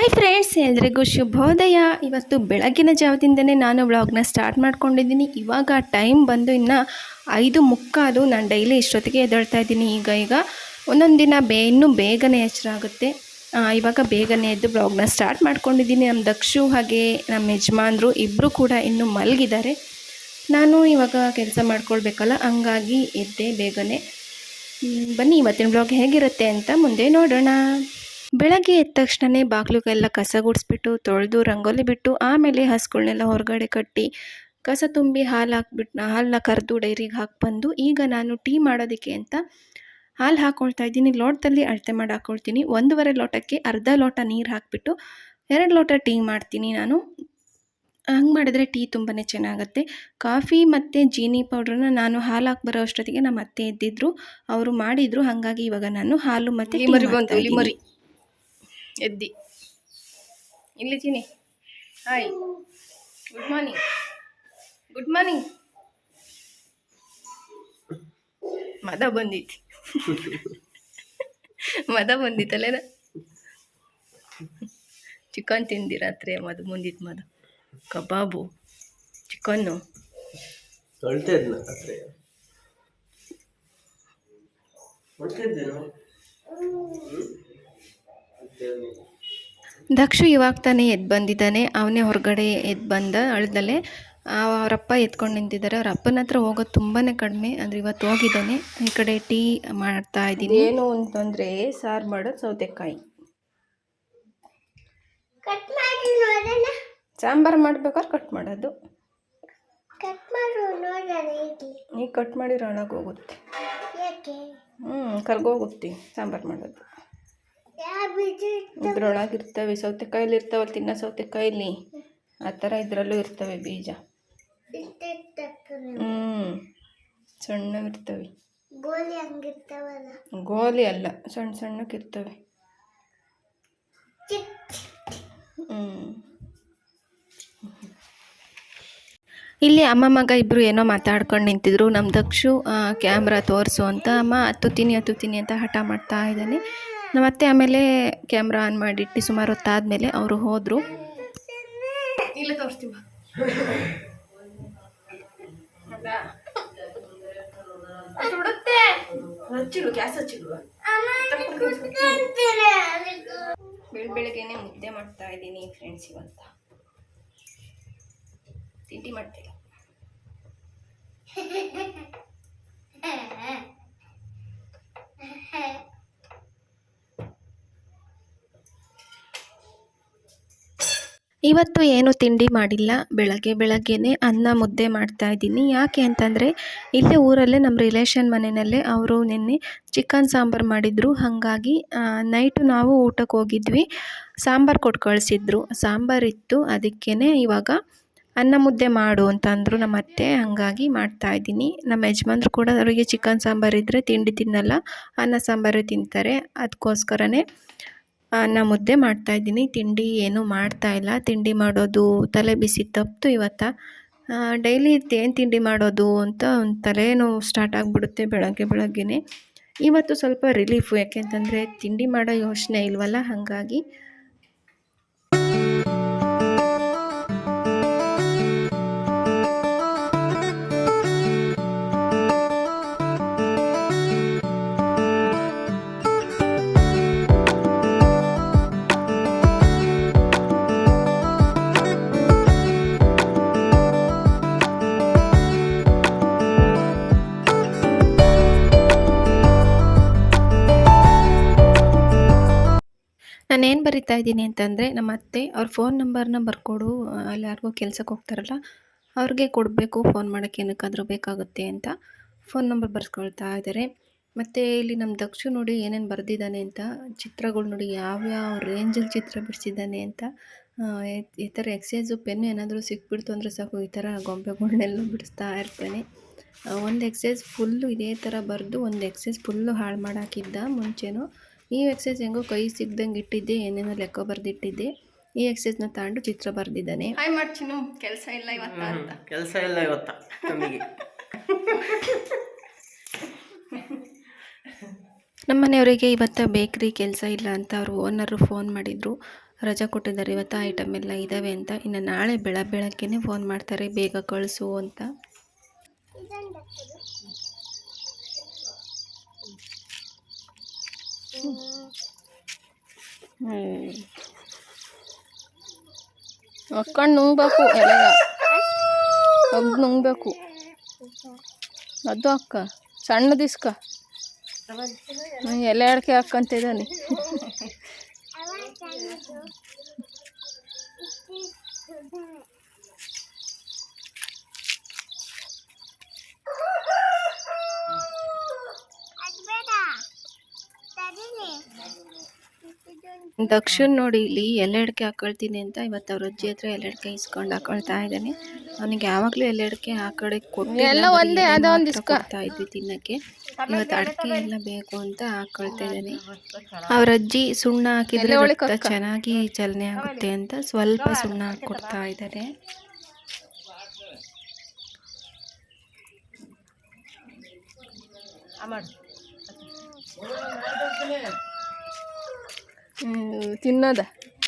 Hi friends ಎಲ್ರಿಗೂ ಶುಭೋದಯ. ಇವತ್ತು ಬೆಳಗಿನ ಜಾವದಿಂದನೇ ನಾನು ವ್ಲಾಗ್ನ ಸ್ಟಾರ್ಟ್ ಮಾಡ್ಕೊಂಡಿದ್ದೀನಿ. ಇವಾಗ ಟೈಮ್ ಬಂದು ಇನ್ನು ಐದು ಮುಕ್ಕಾಲು ನಾನು ಡೈಲಿ ಇಷ್ಟೊತ್ತಿಗೆ ಎದ್ದೇಳ್ತಾ ಇದ್ದೀನಿ. ಈಗ ಈಗ ಒಂದೊಂದು ದಿನ ಬೇ, ಇನ್ನೂ ಬೇಗನೆ ಹೆಚ್ಚರಾಗುತ್ತೆ ಇವಾಗ ಬೇಗನೆ ಎದ್ದು ಬ್ಲಾಗ್ನ ಸ್ಟಾರ್ಟ್ ಮಾಡ್ಕೊಂಡಿದ್ದೀನಿ. ನಮ್ಮ ದಕ್ಷು ಹಾಗೆ ನಮ್ಮ ಯಜಮಾನ್ರು ಇಬ್ಬರು ಕೂಡ ಇನ್ನೂ ಮಲಗಿದ್ದಾರೆ. ನಾನು ಇವಾಗ ಕೆಲಸ ಮಾಡ್ಕೊಳ್ಬೇಕಲ್ಲ, ಹಂಗಾಗಿ ಎದ್ದೆ ಬೇಗನೆ. ಬನ್ನಿ, ಇವತ್ತಿನ ಬ್ಲಾಗ್ ಹೇಗಿರುತ್ತೆ ಅಂತ ಮುಂದೆ ನೋಡೋಣ. ಬೆಳಗ್ಗೆ ಎದ್ದ ತಕ್ಷಣನೇ ಬಾಗಿಲುಗೆಲ್ಲ ಕಸ ಗುಡಿಸ್ಬಿಟ್ಟು ತೊಳೆದು ರಂಗೋಲಿ ಬಿಟ್ಟು ಆಮೇಲೆ ಹಸುಗಳನ್ನೆಲ್ಲ ಹೊರಗಡೆ ಕಟ್ಟಿ ಕಸ ತುಂಬಿ ಹಾಲು ಹಾಕ್ಬಿಟ್ಟು ಹಾಲನ್ನ ಕರೆದು ಡೈರಿಗೆ ಹಾಕಿ ಬಂದು ಈಗ ನಾನು ಟೀ ಮಾಡೋದಕ್ಕೆ ಅಂತ ಹಾಲು ಹಾಕ್ಕೊಳ್ತಾ ಇದ್ದೀನಿ. ಲೋಟದಲ್ಲಿ ಅಳತೆ ಮಾಡಿ ಹಾಕ್ಕೊಳ್ತೀನಿ ಒಂದೂವರೆ ಲೋಟಕ್ಕೆ ಅರ್ಧ ಲೋಟ ನೀರು ಹಾಕಿಬಿಟ್ಟು ಎರಡು ಲೋಟ ಟೀ ಮಾಡ್ತೀನಿ ನಾನು. ಹಂಗೆ ಮಾಡಿದ್ರೆ ಟೀ ತುಂಬಾ ಚೆನ್ನಾಗುತ್ತೆ. ಕಾಫಿ ಮತ್ತು ಜೀನಿ ಪೌಡ್ರನ್ನ ನಾನು ಹಾಲು ಹಾಕಿ ಬರೋ ಅಷ್ಟೊತ್ತಿಗೆ ನಮ್ಮ ಅತ್ತೆ ಎದ್ದಿದ್ರು ಅವರು ಮಾಡಿದ್ರು ಹಾಗಾಗಿ ಇವಾಗ ನಾನು ಹಾಲು ಮತ್ತು ಟೀ ಇಲಿಮರಿ ಮಾಡ್ತಾ ಬಂತು ಇದ್ದೀನಿ. ಇಲಿಮರಿ ಎದ್ದಿ. ಇಲ್ಲಿ ಚೀನಿ hi good morning good morning ಮದ ಬಂದಿತ್ತು. ಮದ ಬಂದಿತ್ತಲ್ಲೇನ ಚಿಕನ್ ತಿಂದಿ ರಾತ್ರಿ ಮದು ಮುಂದಿತ್ತು ಮದ. ಕಬಾಬು, ಚಿಕನ್ನು. ರಾತ್ರಿ. ದಕ್ಷು ಇವಾಗ ತಾನೇ ಎದ್ದು ಬಂದಿದ್ದಾನೆ ಅವನೇ ಹೊರಗಡೆ ಎದ್ದು ಬಂದ ಅಳದಲ್ಲೇ ಅವರಪ್ಪ ಎತ್ಕೊಂಡು ನಿಂತಿದ್ದಾರೆ. ಅವ್ರ ಅಪ್ಪನ ಹತ್ರ ಹೋಗೋದು ತುಂಬಾ ಕಡಿಮೆ. ಅಂದರೆ ಇವತ್ತು ಹೋಗಿದ್ದಾನೆ. ಈ ಕಡೆ ಟೀ ಮಾಡ್ತಾ ಇದ್ದೀನಿ. ಏನು ಅಂತಂದರೆ ಸಾರು ಮಾಡೋದು ಸೌತೆಕಾಯಿ. ಸಾಂಬಾರು ಮಾಡ್ಬೇಕಾದ್ರೆ ಕಟ್ ಮಾಡೋದು. ನೀ ಈಗ ಕಟ್ ಮಾಡಿರೋ ಒಳಗೆ ಹೋಗುತ್ತೆ. ಯಾಕೆ? ಹ್ಞೂ ಕರ್ಗೋಗುತ್ತೆ ಸಾಂಬಾರು ಮಾಡೋದು. ಇದ್ರೊಳಗೆ ಇರ್ತವೆ ಸೌತೆಕಾಯಲ್ಲಿ ಇರ್ತಾವಲ್ಲ ತಿನ್ನೋ ಸೌತೆಕಾಯಲ್ಲಿ ಆ ಥರ ಇದರಲ್ಲೂ ಇರ್ತವೆ ಬೀಜ. ಹ್ಞೂ ಸಣ್ಣವಿರ್ತವೆ. ಗೋಲಿ ಅಲ್ಲ ಸಣ್ಣ ಸಣ್ಣಕ್ಕಿರ್ತವೆ. ಹ್ಞೂ ಇಲ್ಲಿ ಅಮ್ಮ ಮಗ ಇಬ್ಬರು ಏನೋ ಮಾತಾಡ್ಕೊಂಡು ನಿಂತಿದ್ರು. ನಮ್ಮ ದಕ್ಷು ಕ್ಯಾಮ್ರಾ ತೋರಿಸು ಅಂತ. ಅಮ್ಮ ಹತ್ತುತ್ತೀನಿ ಹತ್ತುತ್ತೀನಿ ಅಂತ ಹಠ ಮಾಡ್ತಾ ಇದ್ದಾನೆ. ನಮ್ಮ ಅತ್ತೆ ಆಮೇಲೆ ಕ್ಯಾಮ್ರಾ ಆನ್ ಮಾಡಿಟ್ಟು ಸುಮಾರು ಹೊತ್ತಾದಮೇಲೆ ಅವರು ಹೋದರು. ಇಲ್ಲ ತೋರಿಸ್ತೀವ ಹಚ್ಚಿಡು ಗ್ಯಾಸ್ ಹಚ್ಚಿಡುವ ಬೆಳ ಬೆಳಗ್ಗೆನೆ ಮುದ್ದೆ ಮಾಡ್ತಾ ಇದ್ದೀನಿ ಫ್ರೆಂಡ್ಸ್ ಇವತ್ತ. ತಿಂಡಿ ಮಾಡ್ತಿಲ್ಲ. ಇವತ್ತು ಏನು ತಿಂಡಿ ಮಾಡಿಲ್ಲ? ಬೆಳಗ್ಗೆ ಬೆಳಗ್ಗೆನೇ ಅನ್ನ ಮುದ್ದೆ ಮಾಡ್ತಾ ಇದ್ದೀನಿ. ಯಾಕೆ ಅಂತಂದರೆ, ಇಲ್ಲೇ ಊರಲ್ಲೇ ನಮ್ಮ ರಿಲೇಷನ್ ಮನೆಯಲ್ಲೇ ಅವರು ನಿನ್ನೆ ಚಿಕನ್ ಸಾಂಬಾರು ಮಾಡಿದರು. ಹಾಗಾಗಿ ನೈಟು ನಾವು ಊಟಕ್ಕೆ ಹೋಗಿದ್ವಿ. ಸಾಂಬಾರು ಕೊಟ್ಟು ಕಳಿಸಿದ್ರು. ಸಾಂಬಾರಿತ್ತು ಅದಕ್ಕೇ ಇವಾಗ ಅನ್ನ ಮುದ್ದೆ ಮಾಡು ಅಂತಂದರು ನಮ್ಮ ಅತ್ತೆ. ಹಾಗಾಗಿ ಮಾಡ್ತಾ ಇದ್ದೀನಿ. ನಮ್ಮ ಯಜಮಾನ್ರು ಕೂಡ ಅವರಿಗೆ ಚಿಕನ್ ಸಾಂಬಾರು ಇದ್ದರೆ ತಿಂಡಿ ತಿನ್ನಲ್ಲ. ಅನ್ನ ಸಾಂಬಾರು ತಿಂತಾರೆ. ಅದಕ್ಕೋಸ್ಕರನೇ ಅನ್ನ ಮುದ್ದೆ ಮಾಡ್ತಾ ಇದ್ದೀನಿ. ತಿಂಡಿ ಏನೂ ಮಾಡ್ತಾ ಇಲ್ಲ. ತಿಂಡಿ ಮಾಡೋದು ತಲೆ ಬಿಸಿ ತಪ್ಪಿತು ಇವತ್ತು. ಡೈಲಿ ಏನು ತಿಂಡಿ ಮಾಡೋದು ಅಂತ ಒಂದು ತಲೆನೋವು ಸ್ಟಾರ್ಟ್ ಆಗಿಬಿಡುತ್ತೆ ಬೆಳಗ್ಗೆ ಬೆಳಗ್ಗೆನೆ. ಇವತ್ತು ಸ್ವಲ್ಪ ರಿಲೀಫು, ಯಾಕೆಂತಂದರೆ ತಿಂಡಿ ಮಾಡೋ ಯೋಚನೆ ಇಲ್ವಲ್ಲ? ಹಾಗಾಗಿ ನಾನೇನು ಬರಿತಾ ಇದ್ದೀನಿ ಅಂತಂದರೆ, ನಮ್ಮ ಅತ್ತೆ ಅವ್ರ ಫೋನ್ ನಂಬರ್ನ ಬರ್ಕೊಡು ಅಲ್ಲಿ ಯಾರಿಗೋ ಕೆಲ್ಸಕ್ಕೆ ಹೋಗ್ತಾರಲ್ಲ, ಅವ್ರಿಗೆ ಕೊಡಬೇಕು ಫೋನ್ ಮಾಡೋಕ್ಕೆ ಏನಕ್ಕಾದರೂ ಬೇಕಾಗುತ್ತೆ ಅಂತ ಫೋನ್ ನಂಬರ್ ಬರ್ಸ್ಕೊಳ್ತಾ ಇದ್ದಾರೆ ಮತ್ತು ಇಲ್ಲಿ ನಮ್ಮ ದಕ್ಷು ನೋಡಿ ಏನೇನು ಬರೆದಿದ್ದಾನೆ ಅಂತ, ಚಿತ್ರಗಳು ನೋಡಿ ಯಾವ್ಯಾವ ರೇಂಜಲ್ಲಿ ಚಿತ್ರ ಬಿಡಿಸಿದ್ದಾನೆ ಅಂತ ಈ- ಥರ ಎಕ್ಸೈಸು ಪೆನ್ ಏನಾದರೂ ಸಿಕ್ಬಿಡ್ತು ಅಂದರೆ ಸಾಕು, ಈ ಥರ ಗೊಂಬೆಗಳನ್ನೆಲ್ಲ ಬಿಡಿಸ್ತಾ ಇರ್ತಾನೆ. ಒಂದು ಎಕ್ಸೈಸ್ ಫುಲ್ಲು ಇದೇ ಥರ ಬರೆದು, ಒಂದು ಎಕ್ಸೈಸ್ ಫುಲ್ಲು ಹಾಳು ಮಾಡಾಕಿದ್ದ ಮುಂಚೆನೂ ಈ ಎಕ್ಸೈಸ್ ಹೆಂಗೋ ಕೈ ಸಿಗ್ದಂಗೆ ಇಟ್ಟಿದ್ದೆ ಏನೇನೋ ಲೆಕ್ಕ ಬರೆದಿಟ್ಟಿದ್ದೆ. ಈ ಎಕ್ಸೈಸ್ನ ತಗೊಂಡು ಚಿತ್ರ ಬರೆದಿದ್ದಾನೆ. ಹಾಯ್ ಮಾಡ್ತೀನಿ ಕೆಲಸ ಇಲ್ಲ ಇವತ್ತ ಅಂತ. ಕೆಲಸ ಇಲ್ಲ ಇವತ್ತ ನಮಗೆ. ನಮ್ಮ ಮನೆಯವರಿಗೆ ಇವತ್ತು ಬೇಕ್ರಿ ಕೆಲಸ ಇಲ್ಲ ಅಂತ ಅವರು ಓನರು ಫೋನ್ ಮಾಡಿದರು. ರಜಾ ಕೊಟ್ಟಿದ್ದಾರೆ ಇವತ್ತು ಐಟಮ್ ಎಲ್ಲ ಇದ್ದಾವೆ ಅಂತ. ಇನ್ನು ನಾಳೆ ಬೆಳ ಬೆಳಗ್ಗೆನೆ ಫೋನ್ ಮಾಡ್ತಾರೆ ಬೇಗ ಕಳಿಸು ಅಂತ. ಅಕ್ಕಂಡು ನುಂಗ್ಬೇಕು ಎಲೆಗ ಒಬ್ಬ ನುಂಗ್ಬೇಕು ಅದು ಅಕ್ಕ ಸಣ್ಣದಿಸ್ಕ ಹ್ಮ್, ಎಲೆ ಅಡಿಕೆ ಹಾಕ್ಕಂತಿದ್ದಾನೆ ದಕ್ಷಿಣ್ ನೋಡಿ ಇಲ್ಲಿ ಎಲ್ಲೆಡ್ಕೆ ಹಾಕೊಳ್ತೀನಿ ಅಂತ ಇವತ್ತು ಅವ್ರ ಅಜ್ಜಿ ಹತ್ರ ಎಲ್ಲೆಡ್ಕೆ ಇಸ್ಕೊಂಡು ಹಾಕೊಳ್ತಾ ಇದ್ದಾನೆ. ಅವನಿಗೆ ಯಾವಾಗಲೂ ಎಲ್ಲೆಡ್ಕೆ ಆ ಕಡೆ ಕೊಡ್ತಾ ಇದ್ವಿ ತಿನ್ನಕ್ಕೆ. ಇವತ್ತು ಅಡಿಕೆ ಎಲ್ಲ ಬೇಕು ಅಂತ ಹಾಕೊಳ್ತಾ ಇದ್ದಾನೆ. ಅವ್ರ ಅಜ್ಜಿ ಸುಣ್ಣ ಹಾಕಿದ್ರೆ ರಕ್ತ ಚೆನ್ನಾಗಿ ಚಲನೆ ಆಗುತ್ತೆ ಅಂತ ಸ್ವಲ್ಪ ಸುಣ್ಣ ಹಾಕೊಡ್ತಾ ಕೊಡ್ತಾ ಇದ್ದಾರೆ ತಿನ್ನೋದ.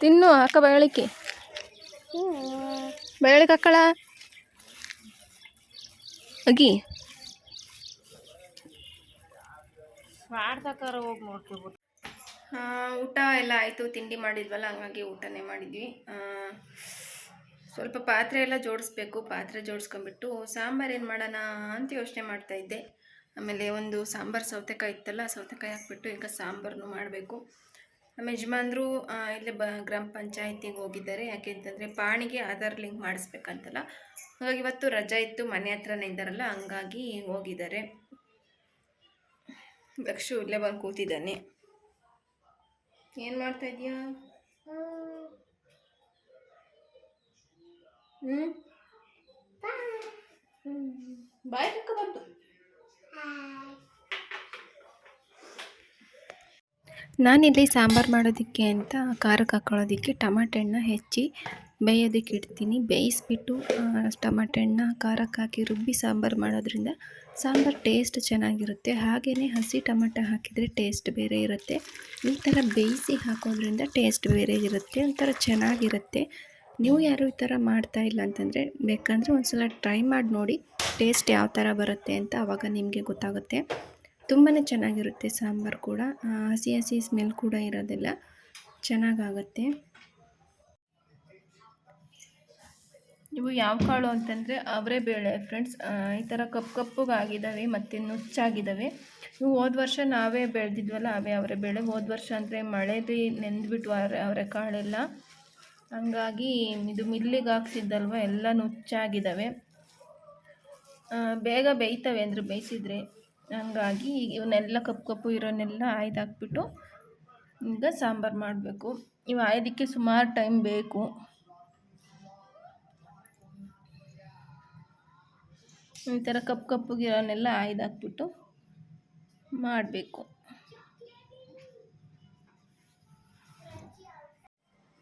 ತಿನ್ನು ಅಕ್ಕ ಬೆಳಿಕೆ ಬೆಳಿಗ್ಗೆ ಅಕ್ಕಳ? ಅಗಿ. ಊಟ ಎಲ್ಲ ಆಯಿತು. ತಿಂಡಿ ಮಾಡಿದ್ವಲ್ಲ ಹಂಗಾಗಿ ಊಟನೇ ಮಾಡಿದ್ವಿ. ಸ್ವಲ್ಪ ಪಾತ್ರೆ ಎಲ್ಲ ಜೋಡಿಸ್ಬೇಕು. ಪಾತ್ರೆ ಜೋಡಿಸ್ಕೊಂಬಿಟ್ಟು ಸಾಂಬಾರು ಏನು ಮಾಡೋಣ ಅಂತ ಯೋಚನೆ ಮಾಡ್ತಾಯಿದ್ದೆ ಆಮೇಲೆ ಒಂದು ಸಾಂಬಾರು ಸೌತೆಕಾಯಿ ಇತ್ತಲ್ಲ ಸೌತೆಕಾಯಿ ಹಾಕ್ಬಿಟ್ಟು ಈಗ ಸಾಂಬಾರನ್ನು ಮಾಡಬೇಕು. ನಮ್ಮ ಯಜಮಾನ್ರು ಇಲ್ಲಿ ಬ, ಗ್ರಾಮ ಪಂಚಾಯತಿಗೆ ಹೋಗಿದ್ದಾರೆ. ಯಾಕೆ ಅಂತಂದರೆ ಪಾಣಿಗೆ ಆಧಾರ್ ಲಿಂಕ್ ಮಾಡಿಸ್ಬೇಕಂತಲ್ಲ. ಹಾಗಾಗಿ ಇವತ್ತು ರಜಾ ಇತ್ತು, ಮನೆ ಹತ್ರನೇ ಇದ್ದಾರಲ್ಲ, ಹಂಗಾಗಿ ಹೋಗಿದ್ದಾರೆ. ದಕ್ಷು ಇಲ್ಲೇ ಬಂದು ಕೂತಿದ್ದಾನೆ. ಏನು ಮಾಡ್ತಾ ಇದೆಯಾ ಹ್ಞೂ ಬಾಯ್ ಬಂತು. ನಾನಿಲ್ಲಿ ಸಾಂಬಾರು ಮಾಡೋದಕ್ಕೆ ಅಂತ ಖಾರಕ್ಕೆ ಹಾಕೊಳ್ಳೋದಕ್ಕೆ ಟಮಾಟೆ ಹಣ್ಣು ಹೆಚ್ಚಿ ಬೇಯೋದಕ್ಕೆ ಇಡ್ತೀನಿ. ಬೇಯಿಸ್ಬಿಟ್ಟು ಟಮಾಟೆ ಹಣ್ಣು ಖಾರಕ್ಕೆ ಹಾಕಿ ರುಬ್ಬಿ ಸಾಂಬಾರು ಮಾಡೋದ್ರಿಂದ ಸಾಂಬಾರು ಟೇಸ್ಟ್ ಚೆನ್ನಾಗಿರುತ್ತೆ. ಹಾಗೆಯೇ ಹಸಿ ಟೊಮೆಟೊ ಹಾಕಿದರೆ ಟೇಸ್ಟ್ ಬೇರೆ ಇರುತ್ತೆ. ಈ ಥರ ಬೇಯಿಸಿ ಹಾಕೋದ್ರಿಂದ ಟೇಸ್ಟ್ ಬೇರೆ ಇರುತ್ತೆ. ಒಂಥರ ಚೆನ್ನಾಗಿರುತ್ತೆ. ನೀವು ಯಾರು ಈ ಥರ ಮಾಡ್ತಾ ಇಲ್ಲ ಅಂತಂದರೆ ಬೇಕಂದರೆ ಒಂದು ಸಲ ಟ್ರೈ ಮಾಡಿ ನೋಡಿ ಟೇಸ್ಟ್ ಯಾವ ಥರ ಬರುತ್ತೆ ಅಂತ ಆವಾಗ ನಿಮಗೆ ಗೊತ್ತಾಗುತ್ತೆ. ತುಂಬಾ ಚೆನ್ನಾಗಿರುತ್ತೆ ಸಾಂಬಾರು ಕೂಡ. ಹಸಿ ಹಸಿ ಸ್ಮೆಲ್ ಕೂಡ ಇರೋದಿಲ್ಲ. ಚೆನ್ನಾಗಾಗುತ್ತೆ. ಇವು ಯಾವ ಕಾಳು ಅಂತಂದರೆ ಅವರೇ ಬೇಳೆ ಫ್ರೆಂಡ್ಸ್ ಈ ಥರ ಕಪ್ಪು ಕಪ್ಪಗಾಗಿದ್ದಾವೆ ಮತ್ತು ನುಚ್ಚಾಗಿದ್ದಾವೆ ಇವು ಹೋದ ವರ್ಷ ನಾವೇ ಬೆಳೆದಿದ್ವಲ್ಲ, ಅವೇ ಅವರೇ ಬೇಳೆ ಹೋದ ವರ್ಷ ಅಂದರೆ ಮಳೆದಿ ನೆಂದ್ಬಿಟ್ಟು ಅವರೇ ಕಾಳೆಲ್ಲ. ಹಂಗಾಗಿ ಇದು ಮಿಲ್ಲಿಗೆ ಹಾಕ್ಸಿದ್ದಲ್ವ, ಎಲ್ಲ ನುಚ್ಚಾಗಿದ್ದಾವೆ ಬೇಗ ಬೇಯ್ತವೆ ಅಂದರೆ ಬೇಯಿಸಿದ್ರೆ. ಹಂಗಾಗಿ ಇವನ್ನೆಲ್ಲ ಕಪ್ಪು ಕಪ್ಪು ಇರೋನ್ನೆಲ್ಲ ಆಯ್ದು ಹಾಕ್ಬಿಟ್ಟು ಈಗ ಸಾಂಬಾರು ಮಾಡಬೇಕು. ಇವು ಆಯ್ದಕ್ಕೆ ಸುಮಾರು ಟೈಮ್ ಬೇಕು. ಈ ಥರ ಕಪ್ಪು ಕಪ್ಪುಗಿರೋನೆಲ್ಲ ಆಯ್ದು ಹಾಕ್ಬಿಟ್ಟು ಮಾಡಬೇಕು.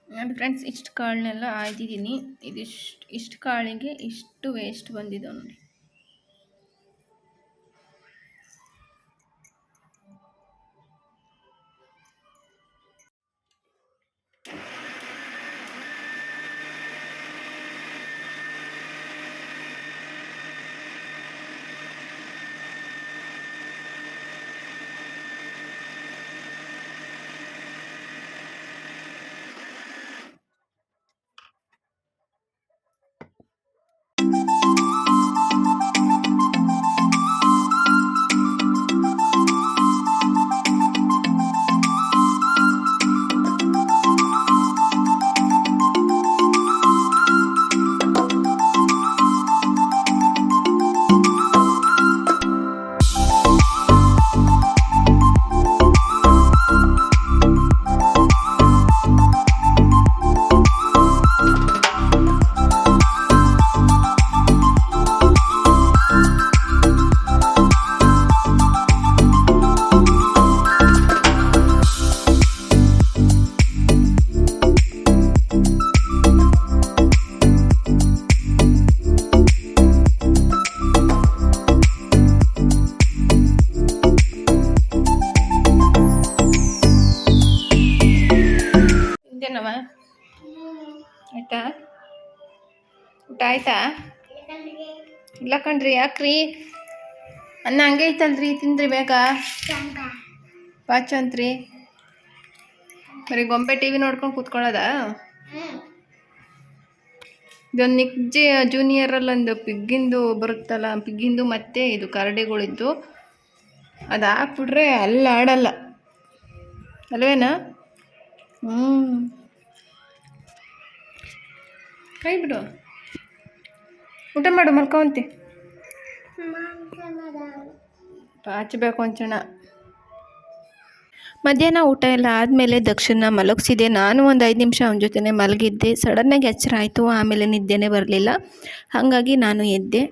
ನೋಡಿ ಫ್ರೆಂಡ್ಸ್ ಇಷ್ಟು ಕಾಳನ್ನೆಲ್ಲ ಆಯ್ದಿದ್ದೀನಿ ಇದಿಷ್ಟು, ಇಷ್ಟು ಕಾಳಿಗೆ ಇಷ್ಟು ವೇಸ್ಟ್ ಬಂದಿದೆ ನೋಡಿ. ಊಟ ಆಯ್ತಾ ಇಲ್ಲ ಕಣ್ರಿ, ಯಾಕ್ರಿ? ಅನ್ನ ಹಂಗೆ ಐತಲ್ರಿ, ತಿಂದ್ರಿ ಬೇಗ? ಪಾಚಂತ್ರಿ ಬರೀ ಗೊಂಬೆ ಟಿ ವಿ ನೋಡ್ಕೊಂಡು ಕೂತ್ಕೊಳ್ಳೋದಾ? ಇದೊಂದು ನಿಕ್ ಜೂನಿಯರಲ್ಲೊಂದು ಪಿಗ್ಗಿಂದು ಬರುತ್ತಲ್ಲ, ಪಿಗ್ಗಿಂದು ಮತ್ತೆ ಇದು ಕರಡಿಗಳಿದ್ದು. ಅದು ಹಾಕ್ಬಿಟ್ರೆ ಅಲ್ಲ ಆಡಲ್ಲ ಅಲ್ವೇನಾ? ಹ್ಞೂ ಕೈ ಬಿಡು. ಊಟ ಮಾಡು ಮಲ್ಕೊಂತಿ ಪಾಚಬೇಕು ಅಂಚಣ. ಮಧ್ಯಾಹ್ನ ಊಟ ಎಲ್ಲ ಆದಮೇಲೆ ದಕ್ಷಿಣ ಮಲಗಿಸಿದೆ. ನಾನು ಒಂದು ಐದು ನಿಮಿಷ ಅವನ ಜೊತೆ ಮಲಗಿದ್ದೆ. ಸಡನ್ನಾಗಿ ಎಚ್ಚರ ಆಯಿತು ಆಮೇಲೆ ನಿದ್ದೆನೇ ಬರಲಿಲ್ಲ. ಹಾಗಾಗಿ ನಾನು ಎದ್ದೆ.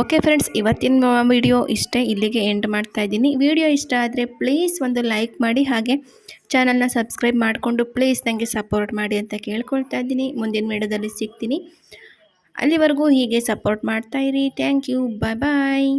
ಓಕೆ ಫ್ರೆಂಡ್ಸ್ ಇವತ್ತಿನ ವಿಡಿಯೋ ಇಷ್ಟೇ ಇಲ್ಲಿಗೆ ಎಂಡ್ ಮಾಡ್ತಾ ಇದ್ದೀನಿ. ವಿಡಿಯೋ ಇಷ್ಟ ಆದರೆ ಪ್ಲೀಸ್ ಒಂದು ಲೈಕ್ ಮಾಡಿ ಹಾಗೆ ಚಾನಲ್ನ ಸಬ್ಸ್ಕ್ರೈಬ್ ಮಾಡಿಕೊಂಡು ಪ್ಲೀಸ್ ನನಗೆ ಸಪೋರ್ಟ್ ಮಾಡಿ ಅಂತ ಕೇಳ್ಕೊಳ್ತಾ ಇದ್ದೀನಿ. ಮುಂದಿನ ವಿಡಿಯೋದಲ್ಲಿ ಸಿಗ್ತೀನಿ. ಅಲ್ಲಿವರೆಗೂ ಹೀಗೆ ಸಪೋರ್ಟ್ ಮಾಡ್ತಾಯಿರಿ ಥ್ಯಾಂಕ್ ಯು ಬಾಯ್ ಬಾಯ್